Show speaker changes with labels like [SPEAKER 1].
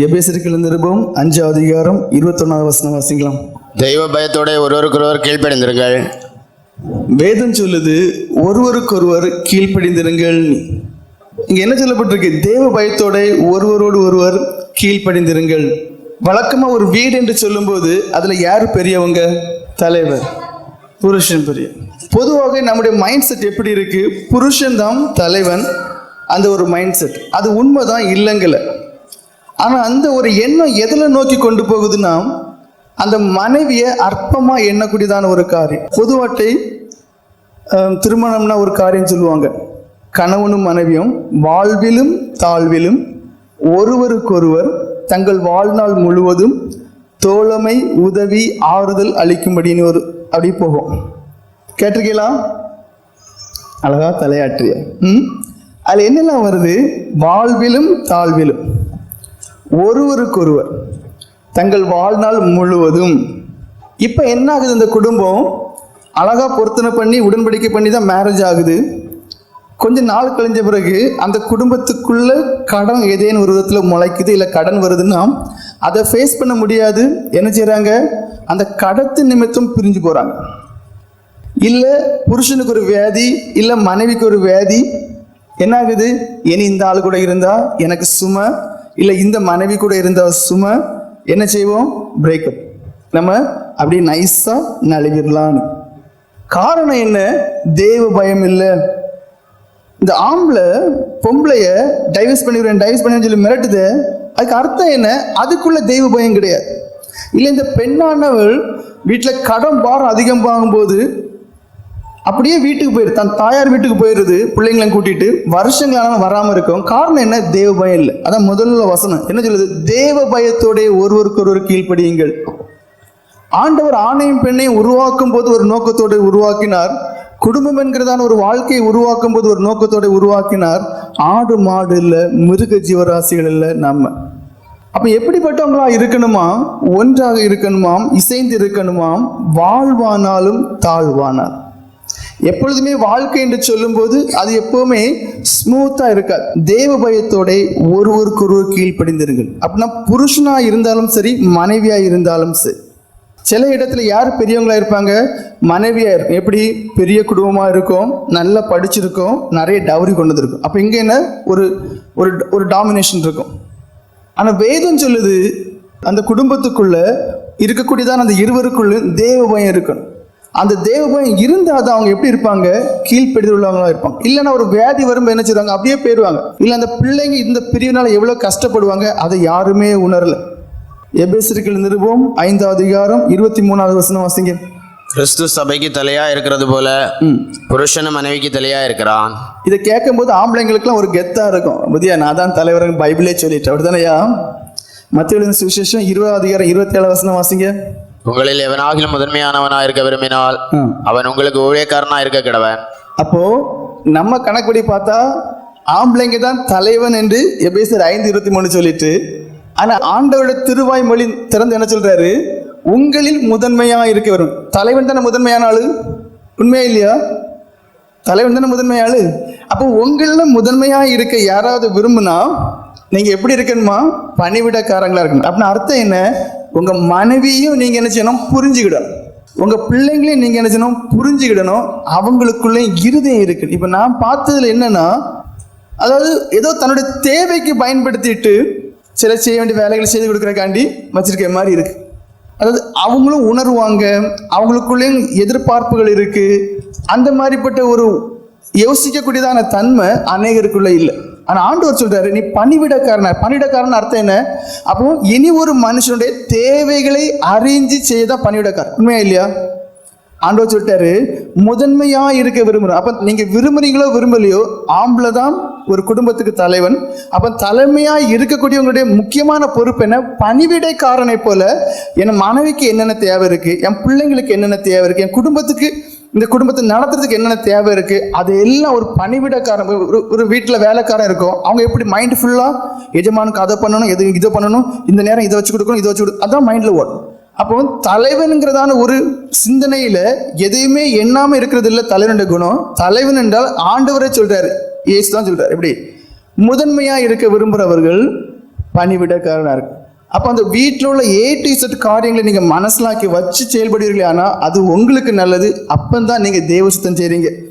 [SPEAKER 1] எபேசரிக்கல் நிருபம் அஞ்சாவது அதிகாரம் இருபத்தொன்னாவது வசனம் வாசிக்கலாம்.
[SPEAKER 2] தெய்வ பயத்தோட ஒருவருக்கொருவர் கீழ்ப்படிந்திருங்கள்.
[SPEAKER 1] வேதம் சொல்லுது ஒருவருக்கொருவர் கீழ்ப்படிந்திருங்கள். இங்க என்ன சொல்லப்பட்டிருக்கு? தேவ பயத்தோட ஒருவரோடு ஒருவர் கீழ்ப்படிந்திருங்கள். வழக்கமா ஒரு வீடு என்று சொல்லும்போது அதுல யார் பெரியவங்க? தலைவர். புருஷன் பெரிய. பொதுவாக நம்முடைய மைண்ட் செட் எப்படி இருக்கு? புருஷன் தான் தலைவன். அந்த ஒரு மைண்ட் செட் அது உண்மைதான் இல்லைங்கல. ஆனால் அந்த ஒரு எண்ணம் எதில் நோக்கி கொண்டு போகுதுன்னா அந்த மனைவியை அற்பமாக எண்ணக்கூடியதான ஒரு காரியம். பொதுவாட்டை திருமணம்னா ஒரு காரியம் சொல்லுவாங்க. கணவனும் மனைவியும் வாழ்விலும் தாழ்விலும் ஒருவருக்கொருவர் தங்கள் வாழ்நாள் முழுவதும் தோழமை உதவி ஆறுதல் அளிக்கும்படின்னு ஒரு அப்படி போகும். கேட்டிருக்கீங்களா? அழகா தலையாற்றிய ம்? அதில் என்னெல்லாம் வருது? வாழ்விலும் தாழ்விலும். ஒருவருக்கொருவர் தங்கள் வாழ்நாள் முழுவதும். இப்போ என்ன ஆகுது இந்த குடும்பம்? அழகா பொருத்தனை பண்ணி உடன்படிக்கை பண்ணி தான் மேரேஜ் ஆகுது. கொஞ்ச நாள் கழிஞ்ச பிறகு அந்த குடும்பத்துக்குள்ள கடன் ஏதேனும் ஒரு விதத்தில் முளைக்குது இல்லை கடன் வருதுன்னா அதை ஃபேஸ் பண்ண முடியாது. என்ன செய்கிறாங்க அந்த கடத்து நிமித்தம் பிரிஞ்சு போகிறாங்க இல்லை புருஷனுக்கு ஒரு வியாதி இல்லை மனைவிக்கு ஒரு வியாதி. என்ன ஆகுது இனி இந்த ஆள் கூட இருந்தால் எனக்கு சுமை இல்லை இந்த மனைவி கூட இருந்தா சும்மா என்ன செய்வோம்? பிரேக்கப் நம்ம அப்படியே நைஸா நழுவிடலான்னு காரணம் என்ன? தேவ பயம் இல்லை. இந்த ஆம்பளை பொம்பளைய டைவர்ஸ் பண்ணிடுறேன் டைவர்ஸ் பண்ணி சொல்லி மிரட்டுது. அதுக்கு அர்த்தம் என்ன? அதுக்குள்ள தெய்வ பயம் கிடையாது. இல்லை இந்த பெண்ணானவள் வீட்டில் கடன் பாரம் அதிகம் வாங்கும்போது அப்படியே வீட்டுக்கு போயிரு. தன் தாயார் வீட்டுக்கு போயிடுது. பிள்ளைங்களையும் கூட்டிட்டு. வருஷங்களான வராமல் இருக்கும் காரணம் என்ன? தேவ பயம் இல்லை. அதான் முதல்ல வசனம். என்ன சொல்லுது? தேவ பயத்தோடைய ஒருவருக்கு ஒருவர் கீழ்ப்படியுங்கள். ஆண்டவர் ஆணையும் பெண்ணையும் உருவாக்கும் போது ஒரு நோக்கத்தோடு உருவாக்கினார். குடும்பம் என்கிறதான ஒரு வாழ்க்கையை உருவாக்கும் போது ஒரு நோக்கத்தோடு உருவாக்கினார். ஆடு மாடு இல்லை மிருக ஜீவராசிகள் இல்லை நம்ம. அப்போ எப்படிப்பட்டவங்களா இருக்கணுமா? ஒன்றாக இருக்கணுமாம் இசைந்து இருக்கணுமாம் வாழ்வானாலும் தாழ்வானார். எப்பொழுதுமே வாழ்க்கை என்று சொல்லும்போது அது எப்பவுமே ஸ்மூத்தாக இருக்காது. தேவ பயத்தோட ஒருவருக்கு ஒருவர் கீழ்ப்படிந்திருங்கள். அப்படின்னா புருஷனாக இருந்தாலும் சரி மனைவியாக இருந்தாலும் சரி. சில இடத்துல யார் பெரியவங்களா இருப்பாங்க? மனைவியா இருக்கும். எப்படி? பெரிய குடும்பமா இருக்கும் நல்லா படிச்சிருக்கோம் நிறைய டவுரி கொண்டு வந்திருக்கும் அப்ப இங்க என்ன? ஒரு ஒரு ஒரு டாமினேஷன் இருக்கும். ஆனா வேதம் சொல்லுது அந்த குடும்பத்துக்குள்ள இருக்கக்கூடியதான அந்த இருவருக்குள்ள தேவ பயம் இருக்கணும். அந்த தேவ பயம் இருந்தால் தான் அவங்க எப்படி இருப்பாங்க? கீழ்ப்படிதல் உள்ளவங்களா இருப்பாங்க. இல்லைன்னா ஒரு வியாதி வரும்போது என்ன செய்வாங்க? அப்படியே போயிடுவாங்க. இல்லை அந்த பிள்ளைங்க இந்த பிரிவினால எவ்வளவு கஷ்டப்படுவாங்க? அதை யாருமே உணரல. எபேசிரிக்கல் நிருபம் ஐந்தாவது அதிகாரம் இருபத்தி மூணாவது வசனம் வாசிங்க.
[SPEAKER 2] கிறிஸ்து சபைக்கு தலையா இருக்கிறது போல புருஷனும் மனைவிக்கு தலையா இருக்கிறான்.
[SPEAKER 1] இதை கேட்கும்போது ஆம்பளைங்களுக்குலாம் ஒரு கெத்தா இருக்கும். புதியா நான் தான் தலைவர் பைபிளே சொல்லிட்டேன். அப்படிதானையா மத்திய சுவிசேஷம் இருபது அதிகாரம் இருபத்தி ஏழு வசனம் வாசிங்க.
[SPEAKER 2] உங்களில் எவனாகிலும் முதன்மையானவனா இருக்க விரும்பினால். அவன் உங்களுக்கு ஊழியக்காரனா இருக்க கிடவன்.
[SPEAKER 1] அப்போ நம்ம கணக்குப்படி பார்த்தா ஆம்பளைங்க தான் தலைவன் என்று எபேசர் ஐந்து இருபத்தி மூணு சொல்லிட்டு ஆனா ஆண்டவரோட திருவாய் மொழி திறந்து என்ன சொல்றாரு? உங்களில் முதன்மையா இருக்க வரும். தலைவன் தானே முதன்மையான ஆளு? உண்மையா இல்லையா? தலைவன் தானே முதன்மை ஆளு? அப்போ உங்கள முதன்மையா இருக்க யாராவது விரும்புனா நீங்க எப்படி இருக்கணுமா? பணிவிடக்காரங்களா இருக்கணும். அப்படின்னு அர்த்தம் என்ன? உங்க மனைவியும் நீங்க என்ன செய்யணும்? புரிஞ்சுக்கிடணும். உங்க பிள்ளைங்களையும் நீங்க என்ன செய்யணும்? புரிஞ்சுக்கிடணும். அவங்களுக்குள்ளேயும் இருதயம் இருக்கு. இப்ப நான் பார்த்ததுல என்னன்னா அதாவது ஏதோ தன்னுடைய தேவைக்கு பயன்படுத்திட்டு சில செய்ய வேண்டிய வேலைகளை செய்து கொடுக்குறக்காண்டி வச்சிருக்க மாதிரி இருக்கு. அதாவது அவங்களும் உணர்வாங்க. அவங்களுக்குள்ளேயும் எதிர்பார்ப்புகள் இருக்கு. அந்த மாதிரிப்பட்ட ஒரு யோசிக்கக்கூடியதான தன்மை அநேகருக்குள்ள இல்லை. ஆனால் ஆண்டவர் சொல்றாரு நீ பணிவிடக்காரன பணிவிடக்காரன் அர்த்தம் என்ன? அப்போ இனி ஒரு மனுஷனுடைய தேவைகளை அறிஞ்சு செய்யதான் பணிவிடக்காரன். உண்மையா இல்லையா? ஆண்டவர் சொல்லிட்டாரு முதன்மையா இருக்க விரும்புறோம் அப்ப நீங்க விரும்புறீங்களோ விரும்பலையோ ஆம்பளை தான் ஒரு குடும்பத்துக்கு தலைவன். அப்ப தலைமையா இருக்கக்கூடியவங்களுடைய முக்கியமான பொறுப்பு என்ன? பணிவிடைக்காரனை போல என் மனைவிக்கு என்னென்ன தேவை இருக்கு? என் பிள்ளைங்களுக்கு என்னென்ன தேவை இருக்கு? என் குடும்பத்துக்கு இந்த குடும்பத்தை நடத்துறதுக்கு என்னென்ன தேவை இருக்கு? அது எல்லாம் ஒரு பணிவிடக்காரன் ஒரு ஒரு வீட்டில் வேலைக்காரன் இருக்கும். அவங்க எப்படி மைண்ட் ஃபுல்லா எஜமானுக்கு அதை பண்ணணும் எது இதை பண்ணணும் இந்த நேரம் இதை வச்சு கொடுக்கணும் இதை வச்சு கொடுக்கணும் அதான் மைண்ட்ல ஓடும். அப்போ தலைவனுங்கிறதான ஒரு சிந்தனையில எதையுமே எண்ணாம இருக்கிறது இல்லை தலைவனுடைய குணம். தலைவன் என்றால் ஆண்டவரே சொல்றாரு. ஏசு தான் சொல்றாரு. எப்படி? முதன்மையா இருக்க விரும்புறவர்கள் பணிவிடக்காரனா இருக்கும் அப்போ அந்த வீட்டில் உள்ள ஏ டு Z காரியங்களை நீங்கள் மனசிலாக்கி வச்சு செயல்படுவீர்களே ஆனால் அது உங்களுக்கு நல்லது. அப்போ தான் நீங்கள் சுத்தம் செய்கிறீங்க